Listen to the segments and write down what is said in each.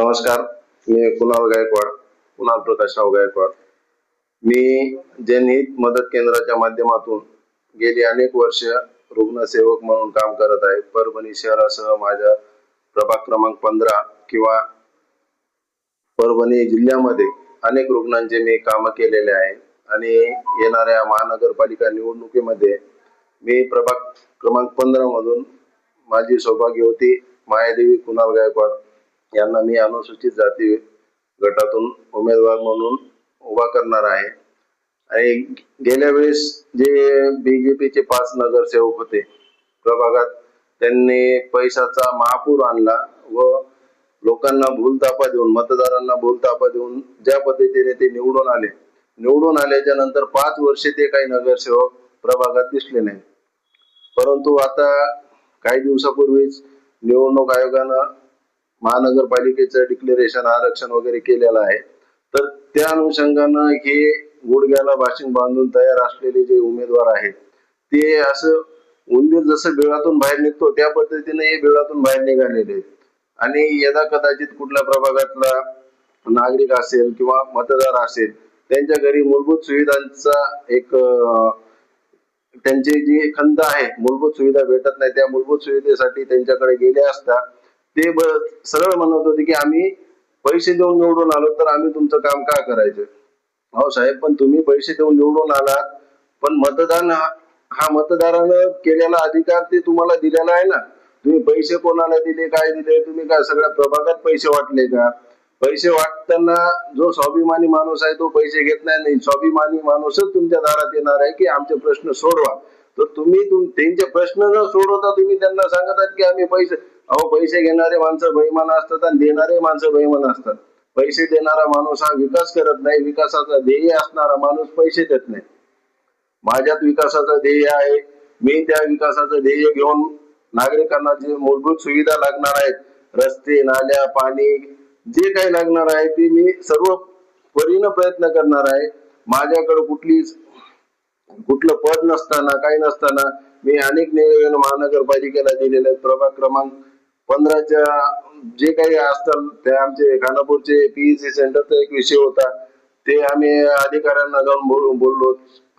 नमस्कार मी कुणाल गायकवाड कुणाल प्रकाशराव गायकवाड. मी जनहित मदत केंद्राच्या माध्यमातून गेली अनेक वर्ष रुग्णसेवक म्हणून काम करत आहे. परभणी शहरासह माझ्या प्रभाग क्रमांक पंधरा किंवा परभणी जिल्ह्यामध्ये अनेक रुग्णांचे मी काम केलेले आहे. आणि येणाऱ्या महानगरपालिका निवडणुकीमध्ये मी प्रभाग क्रमांक पंधरा मधून माझी सौभाग्यवती मायादेवी कुणाल गायकवाड. यांना मी अनुसूचित जाती गटातून उमेदवार म्हणून उभा करणार आहे. आणि गेल्या वेळेस जे बीजेपीचे पाच नगरसेवक होते प्रभागात त्यांनी पैशाचा महापूर आणला व लोकांना भूलतापा देऊन मतदारांना भूलतापा देऊन ज्या पद्धतीने ते निवडून आले निवडून आल्याच्यानंतर पाच वर्षे ते काही नगरसेवक प्रभागात दिसले नाही परंतु आता काही दिवसापूर्वीच निवडणूक आयोगानं महानगरपालिकेचं डिक्लेरेशन आरक्षण वगैरे केलेलं आहे. तर त्या अनुषंगानं हे गुडघ्याला बाशिंग बांधून तयार असलेले जे उमेदवार आहेत ते असं उंदीर जसं बिळातून बाहेर निघतो त्या पद्धतीने हे बिळातून बाहेर निघालेले आणि यदा कदाचित कुठल्या प्रभागातला नागरिक असेल किंवा मतदार असेल त्यांच्या घरी मूलभूत सुविधांचा एक त्यांची जी खंत आहे मूलभूत सुविधा भेटत नाही त्या मूलभूत सुविधेसाठी त्यांच्याकडे गेले असता ते सरळ म्हणत होते की आम्ही पैसे देऊन निवडून आलो तर आम्ही तुमचं काम का करायचं? अहो साहेब पण तुम्ही पैसे देऊन निवडून आलात पण मतदान हा मतदारानं केलेला अधिकार ते तुम्हाला दिलेला आहे ना? तुम्ही पैसे कोणाला दिले काय दिले तुम्ही काय सगळ्या प्रभागात पैसे वाटले का? पैसे वाटताना जो स्वाभिमानी माणूस आहे तो पैसे घेत नाही स्वाभिमानी माणूसच तुमच्या दारात येणार आहे की आमचे प्रश्न सोडवा. तर तुम्ही त्यांचे प्रश्न न सोडवता तुम्ही त्यांना सांगतात की आम्ही पैसे अहो पैसे घेणारे माणसं बहिमान असतात आणि देणारे माणसं बहिमान असतात. पैसे देणारा माणूस हा विकास करत नाही. विकासाचा ध्येय असणारा माणूस पैसे देत नाही. माझ्यात विकासाचं ध्येय आहे. मी त्या विकासाचं ध्येय घेऊन नागरिकांना जे मूलभूत सुविधा लागणार आहेत रस्ते नाल्या पाणी जे काही लागणार आहे ते मी सर्व परीनं प्रयत्न करणार आहे. माझ्याकडे कुठली कुठलं पद नसताना काही नसताना मी अनेक निवेदन महानगरपालिकेला दिलेले आहेत. प्रभाग क्रमांक पंधराच्या जे काही असतात ते आमचे खानापूरचे पीईसी सेंटरचा एक विषय होता. ते आम्ही अधिकाऱ्यांना जाऊन बोलून बोललो.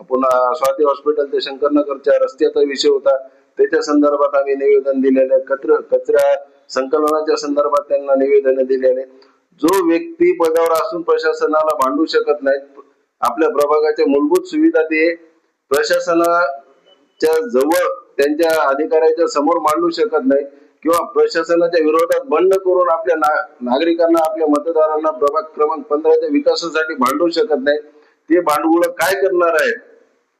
पुन्हा स्वाती हॉस्पिटल ते शंकरनगरच्या रस्त्याचा विषय होता. त्याच्या संदर्भात आम्ही निवेदन दिलेले आहे. कचरा कचरा संकलनाच्या संदर्भात त्यांना निवेदन दिलेले जो व्यक्ती पदावर असून प्रशासनाला भांडू शकत नाहीत आपल्या प्रभागाच्या मूलभूत सुविधा ते प्रशासनाच्या जवळ त्यांच्या अधिकाऱ्याच्या समोर मांडू शकत नाही किंवा प्रशासनाच्या विरोधात बंड करून आपल्या नागरिकांना आपल्या मतदारांना प्रभाग क्रमांक पंधराच्या विकासासाठी भांडू शकत नाही. ते भांडवल काय करणार आहे?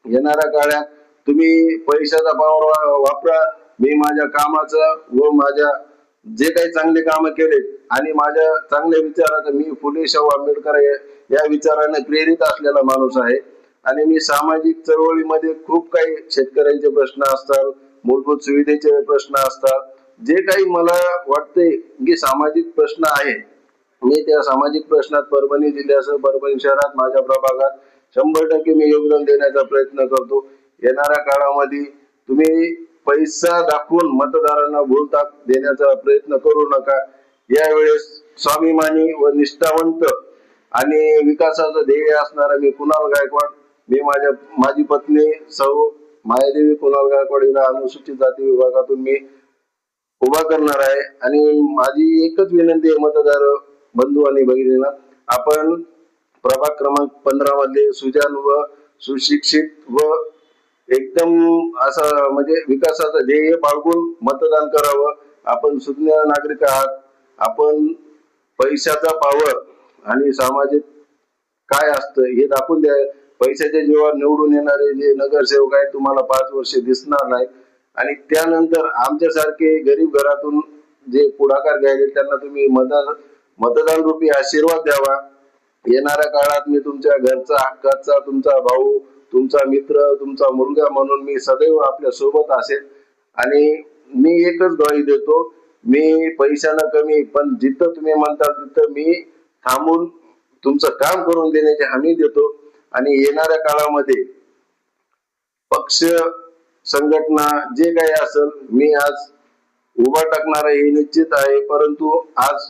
येणाऱ्या काळात तुम्ही पैशाचा पावर वापरा. मी माझ्या कामाचं व माझ्या जे काही चांगले काम केले आणि माझ्या चांगल्या विचाराचं मी फुले शाहू आंबेडकर या- या विचाराने प्रेरित असलेला माणूस आहे. आणि मी सामाजिक चळवळीमध्ये खूप काही शेतकऱ्यांचे प्रश्न असतात मूलभूत सुविधेचे प्रश्न असतात. जे काही मला वाटते की सामाजिक प्रश्न आहे मी त्या सामाजिक प्रश्नात परभणी जिल्ह्यासह परभणी शहरात माझ्या प्रभागात शंभर टक्के मी योगदान देण्याचा प्रयत्न करतो. येणाऱ्या काळामध्ये तुम्ही पैसा दाखवून मतदारांना भूलताप देण्याचा प्रयत्न करू नका. यावेळेस स्वाभिमानी व निष्ठावंत आणि विकासाचं ध्येय असणारा मी कुणाल गायकवाड मी माझ्या माझी पत्नी सौ मायादेवी कुणाल गायकवाड हिला अनुसूचित जाती विभागातून मी उभा करणार आहे. आणि माझी एकच विनंती आहे मतदार बंधू आणि भगिनींना. आपण प्रभाग क्रमांक पंधरा मध्ये सुजान व सुशिक्षित व एकदम असा म्हणजे विकासाचं ध्येय बाळगून मतदान करावं. आपण सुज्ञ नागरिक आहात. आपण पैशाचा पावर आणि सामाजिक काय असतं हे दाखवून द्या. पैशाच्या जेव्हा निवडून येणारे जे नगरसेवक आहेत तुम्हाला पाच वर्ष दिसणार नाही. आणि त्यानंतर आमच्यासारखे गरीब घरातून जे पुढाकार घ्यायचे त्यांना तुम्ही मतदान मतदान रूपी आशीर्वाद द्यावा. येणाऱ्या काळात मी तुमच्या घरचा हक्काचा तुमचा भाऊ तुमचा मित्र तुमचा मुलगा म्हणून मी सदैव आपल्यासोबत असेल. आणि मी एकच ग्वाही देतो मी पैशानं कमी पण जिथं तुम्ही म्हणता तिथं मी थांबून तुमचं काम करून देण्याची हमी देतो. आणि येणाऱ्या काळामध्ये पक्ष संघटना जे काही असेल मी आज उभा टाकणार हे निश्चित आहे. परंतु आज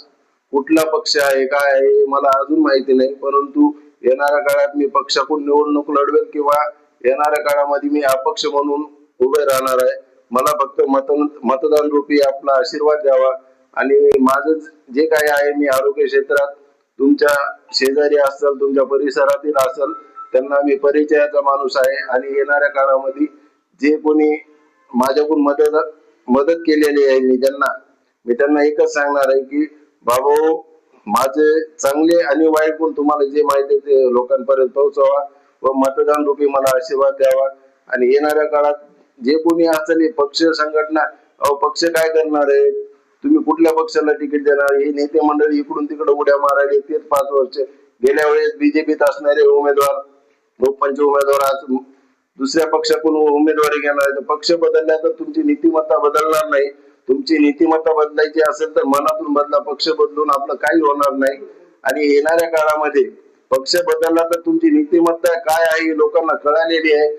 कुठला पक्ष आहे काय आहे मला अजून माहिती नाही. परंतु येणाऱ्या काळात मी पक्षाकडून निवडणूक लढवेल किंवा येणाऱ्या काळामध्ये मी अपक्ष म्हणून उभे राहणार आहे. मला फक्त मत मतदान रूपी आपला आशीर्वाद द्यावा. आणि माझं जे काही आहे मी आरोग्य क्षेत्रात तुमच्या शेजारी असेल तुमच्या परिसरातील असेल त्यांना मी परिचयाचा माणूस आहे. आणि येणाऱ्या काळामध्ये जे कोणी माझ्याकडून मदत मदत केलेली आहे मी त्यांना मी त्यांना एकच सांगणार आहे की बाबा माझे चांगले आणि वाईट गुण तुम्हाला जे माहिती आहे ते लोकांपर्यंत पोहोचवा व मतदान रूपी मला आशीर्वाद द्यावा. आणि येणाऱ्या काळात जे कोणी असतील पक्ष संघटना अहो पक्ष काय करणार आहे? तुम्ही कुठल्या पक्षाला तिकीट देणार? हे नेते मंडळी इकडून तिकडे उड्या मारायले तेच पाच वर्ष. गेल्या वेळेस बीजेपीत असणारे उमेदवार लोकपंच उमेदवार आज दुसऱ्या पक्षाकडून उमेदवारी घेणार आहे पक्ष बदलला तर तुमची नीतिमत्ता बदलणार नाही. तुमची नीतिमत्ता बदलायची असेल तर मनातून बदला. पक्ष बदलून आपलं काही होणार नाही. आणि येणाऱ्या काळामध्ये पक्ष बदलला तर तुमची नीतिमत्ता काय आहे लोकांना कळालेली आहे.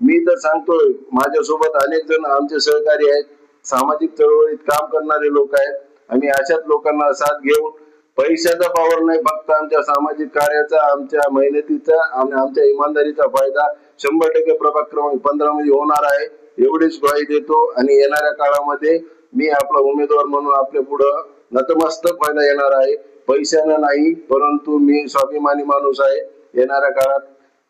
मी तर सांगतोय माझ्यासोबत अनेक जण आमचे सहकारी आहेत. सामाजिक चळवळीत काम करणारे लोक आहेत. आम्ही अशाच लोकांना साथ घेऊन पैशाचा पावर नाही फक्त आमच्या सामाजिक कार्याचा आमच्या मेहनतीचा आणि आमच्या इमानदारीचा फायदा शंभर टक्के प्रभाग क्रमांक पंधरा मध्ये होणार आहे. एवढीच ग्वाही देतो आणि येणाऱ्या काळामध्ये मी आपला उमेदवार म्हणून आपल्या पुढं नतमस्तक व्हायला येणार आहे. पैशानं नाही परंतु मी स्वाभिमानी माणूस आहे. येणाऱ्या काळात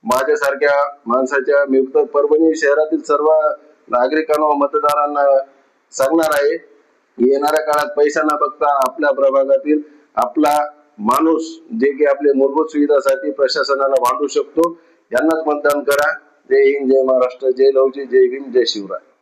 माझ्यासारख्या माणसाच्या मी परभणी शहरातील सर्व नागरिकांना मतदारांना सांगणार आहे येणाऱ्या काळात पैसा न बघता आपल्या प्रभागातील आपला माणूस जे की आपल्या मूलभूत सुविधासाठी प्रशासनाला भांडू शकतो यांनाच मतदान करा. जय हिंद जय महाराष्ट्र जय लवजी जय भीम जय शिवराय.